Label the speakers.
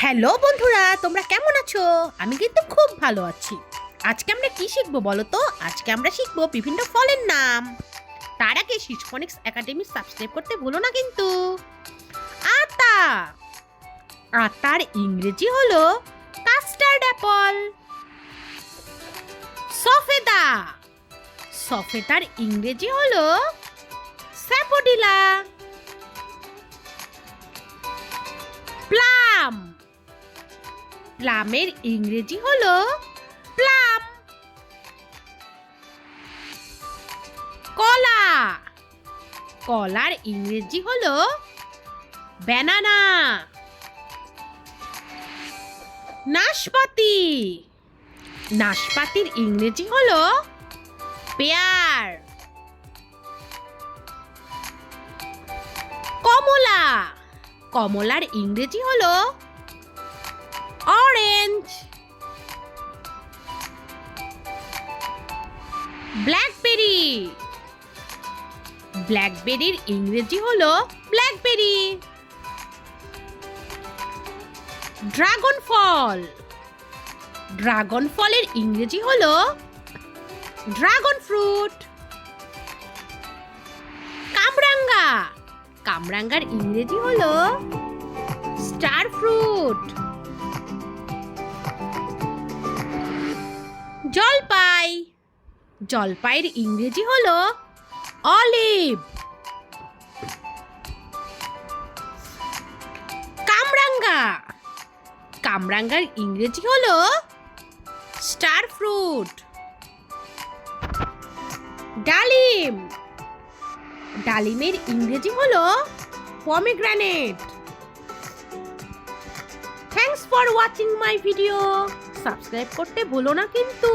Speaker 1: Hello বন্ধুরা, তোমরা কেমন আছো? আমি কিন্তু খুব ভালো আছি। আজকে আমরা কি শিখব বলো তো? আজকে আমরা শিখব বিভিন্ন ফলের নাম। তার আগে শিশফনিক্স একাডেমি সাবস্ক্রাইব করতে ভুলো না কিন্তু। আতা। আতার ইংরেজি হলো কাস্টার্ড অ্যাপল সফেদা। সফেদার ইংরেজি হলো স্যাপোডিলা। প্লাম। প্লামের ইংরেজি হলো প্লাম। কলা। কলার ইংরেজি হল ব্যানানা। নাশপাতি। নাশপাতির ইংরেজি হল পেয়ার। কমলা। কমলার ইংরেজি হলো অরেঞ্জ ব্ল্যাকবেরি ব্ল্যাকবেরির ইংরেজি হলো ব্ল্যাকবেরি ড্রাগন ফল ড্রাগন ফলের ইংরেজি হলো ড্রাগন ফ্রুট কামরাঙ্গা. কামরাঙ্গার ইংরেজি হলো স্টার ফ্রুট জলপাই। জলপাইয়ের ইংরেজি হলো অলিভ। কামরাঙ্গা। কামরাঙ্গার ইংরেজি হলো স্টার ফ্রুট। ডালিম। ডালিমের ইংরেজি হলো pomegranate. Thanks for watching my video subscribe করতে ভুলো না কিন্তু।